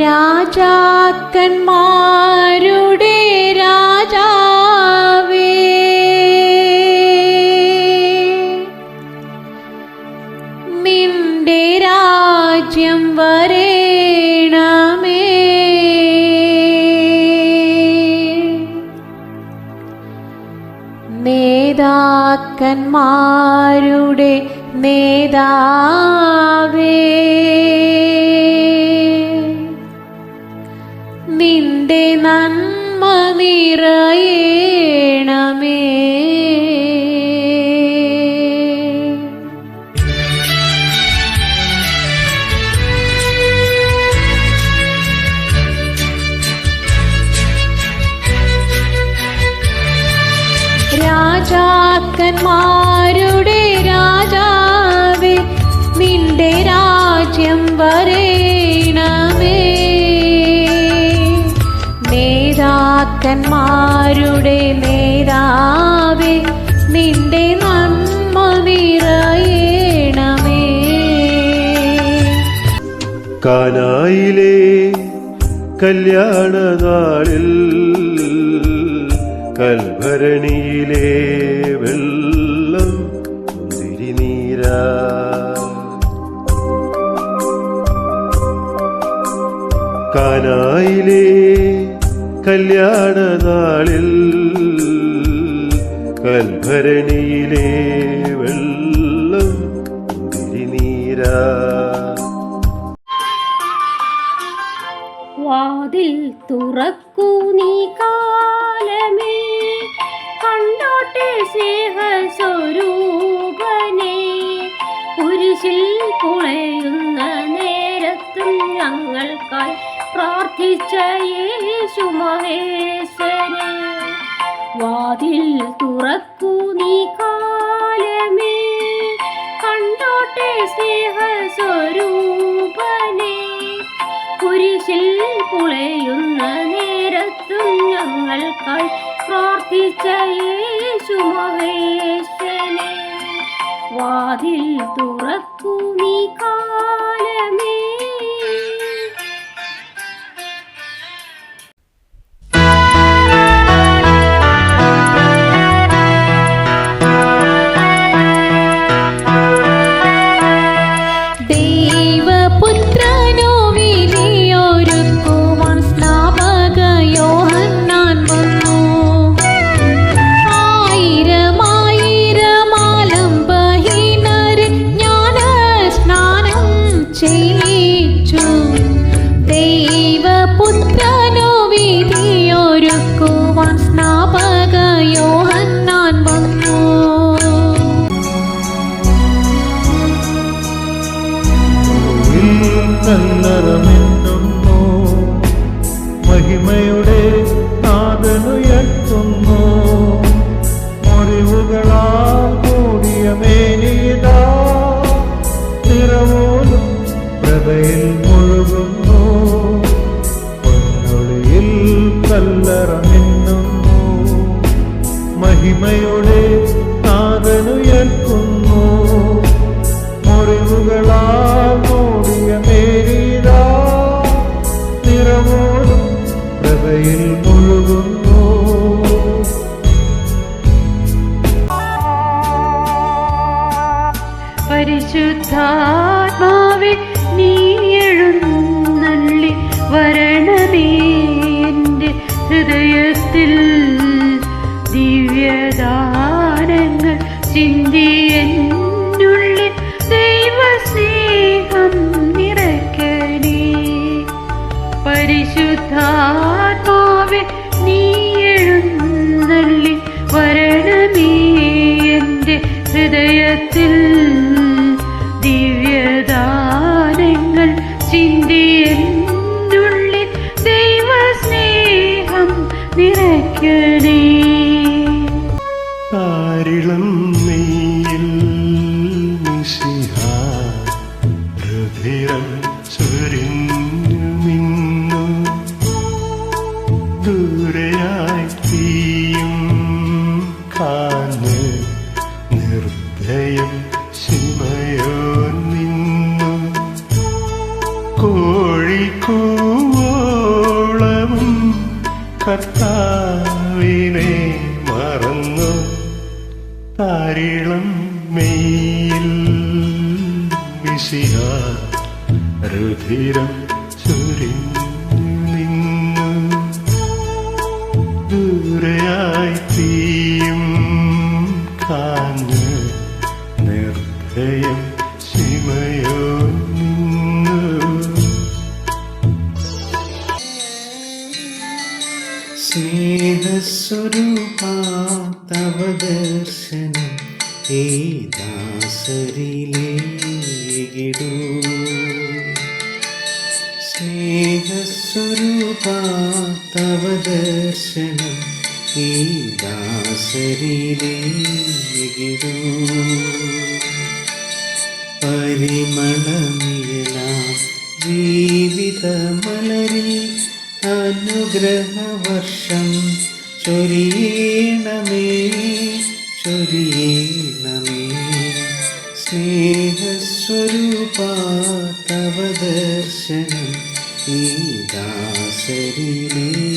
രാജാക്കന്മാരുടെ രാജാവേ. നേതാക്കന്മാരുടെ നേതാവേ നിന്റെ നന്മ നിറയണമേ നേതാക്കന്മാരുടെ നേരാവേ നിന്റെ നന്മ നിറയണമേ. കാനായിലെ കല്യാണ നാളിൽ കൽഭരണിയിലെ വെള്ളം തിരിനീരാ. കാനായിലെ കല്യാണ നാളിൽ കൽഭരണിയിലെ വെള്ളം വാതിൽ തുറക്കൂ നീ കാലമേ കണ്ടോട്ടെ സ്നേഹസ്വരൂപനെ. കുരിശിൽ പുളയുന്ന നേരത്തും ഞങ്ങൾക്കായി പ്രാർത്ഥിച്ച യേശു മഹേശ്വരൻ വാതിൽ തുറക്കൂ നീ കാലമേ. കണ്ടോട്ടെ സ്നേഹസ്വരൂപനെ കുരിശിൽ പുളയുന്ന നേരത്തും ഞങ്ങൾക്കായി പ്രാർത്ഥിച്ച യേശു മഹേശ്വരനെ വാതിൽ തുറക്കൂ നീ കാലമേ. കല്ലറമെന്നുന്നു മഹിമയുടെ നാദനുയർത്തുന്നു മുറിവുകളാ കൂടിയ മേനീതാ നിറവോലും പ്രതയിൽ മുഴുകുന്നു. പൊന്നൊളിയിൽ മഹിമയുടെ നാദനുയർക്കുന്നു മുറിവുകളാൽ പ്രഭയിൽ മുഴുകുന്നു ചിന്തി എന്നുള്ളിൽ ദൈവസ്നേഹം കാഞ്ഞ് നിർദ്ദയം ശിമയോ നിന്നു കോഴിക്കൂളവും കർത്താവിനെ മറന്നു താരിളം മെയ്യിൽ വിശിഹ രുധിരം ചുരി നിന്നു ദൂരയായി തീ സ്നേഹസ്വരൂപ തവ ദർശനം ഈ ദാസരിലേകിടൂ. പരിമളമിയലാം ജീവിതമലരിൽ അനുഗ്രഹവർഷം ചൊരിയണമേ ചൊരിയണമേ. സ്നേഹസ്വരൂപ തവ ദർശനം ഈ ദാസരിലേകിടൂ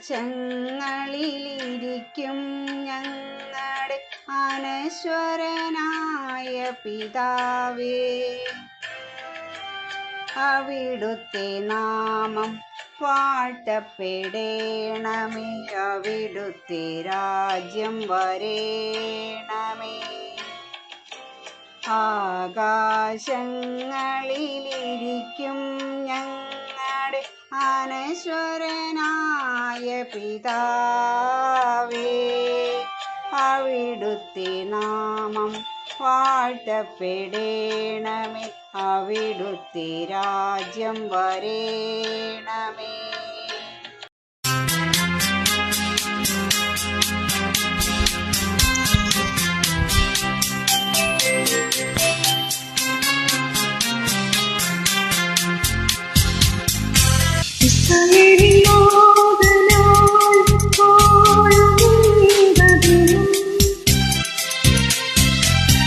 ആകാശങ്ങളിലിരിക്കും ഞങ്ങളുടെ അനശ്വരനായ പിതാവേ. അവിടുത്തെ നാമം വാഴ്ത്തപ്പെടേണമേ. അവിടുത്തെ രാജ്യം വരേണമേ. ആകാശങ്ങളിലിരിക്കും ഞങ്ങളുടെ അനശ്വരനായ പിതാവേ അവിടുത്തെ നാമം വാഴ്ത്തപ്പെടേണമേ. അവിടുത്തെ രാജ്യം വരേണമേ.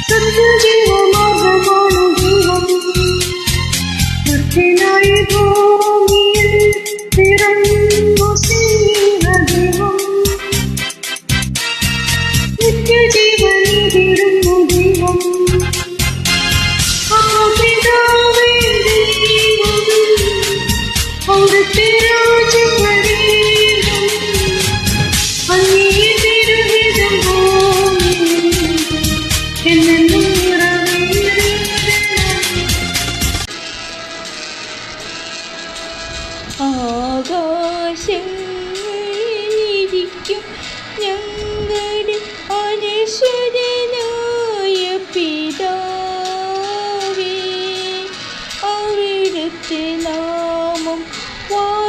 ആകാശങ്ങളിലിരിക്കും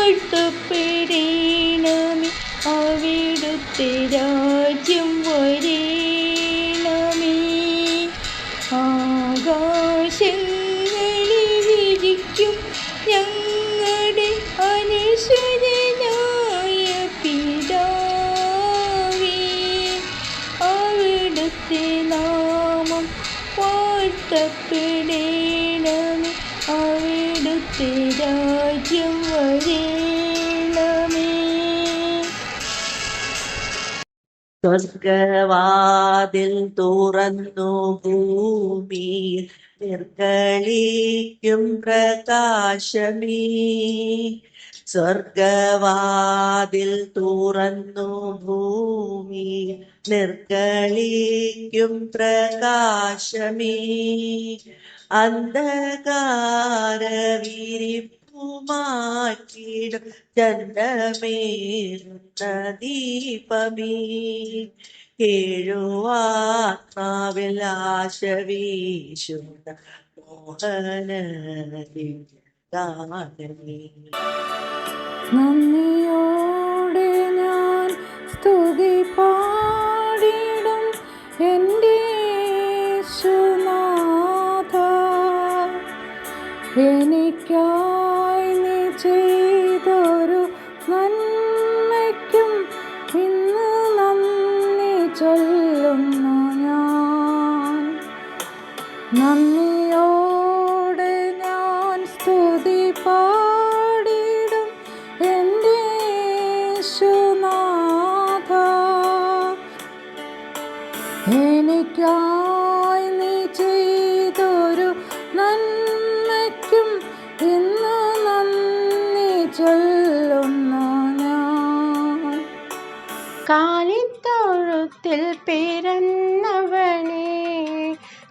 വാഴ്ത്തപ്പെടേണമേ അവിടുത്തെ രാജ്യം വരേണമേ. ആകാശങ്ങളിലിരിക്കും ഞങ്ങളുടെ അനശ്വരനായ പിതാവേ. അവിടുത്തെ നാമം വാഴ്ത്ത വാഴ്ത്തപ്പെടേണമേ അവിടുത്തെ രാജ്യം വരേണമേ സ്വർഗവാതിൽ തുറന്നു ഭൂമി നിർഗളിക്കും പ്രകാശമേ. സ്വർഗവാതിൽ തുറന്നു ഭൂമി നിർക്കളിക്കും പ്രകാശമേ. അന്ധകാര വിരിപ്പുമാക്കിട ചന്ദ്രമേറുന്ന ദീപമേ. കേഴുവാത്മാവിൽ ആശ വീശുന്ന காதலி நன்றி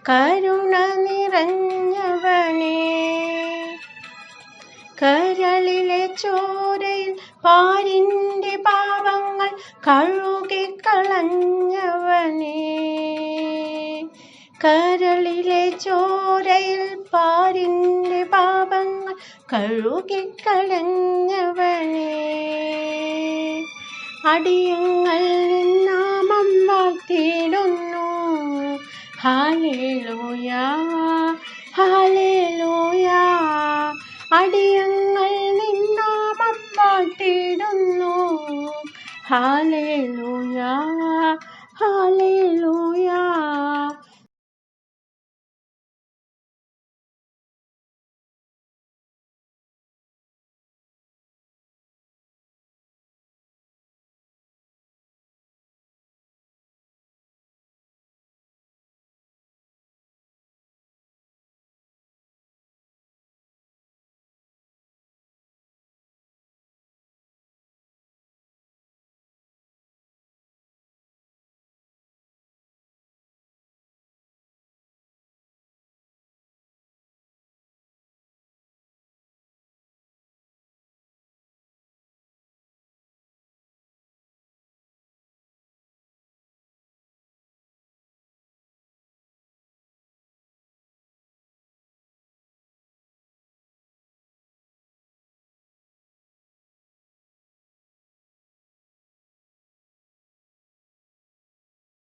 കരുണ നിറഞ്ഞവണേ കരളിലെ ചോരയിൽ പാരിന്റെ പാവങ്ങൾ കഴുകിക്കളഞ്ഞവനേ കരളിലെ ചോരയിൽ പാരിന്റെ പാപങ്ങൾ കഴുകിക്കളഞ്ഞവനേ അടിയങ്ങൾ അടിയങ്ങൾ നിന്നാമം പാട്ടിടുന്നു ഹാലേ ലോയാ ഹാലേലൂയ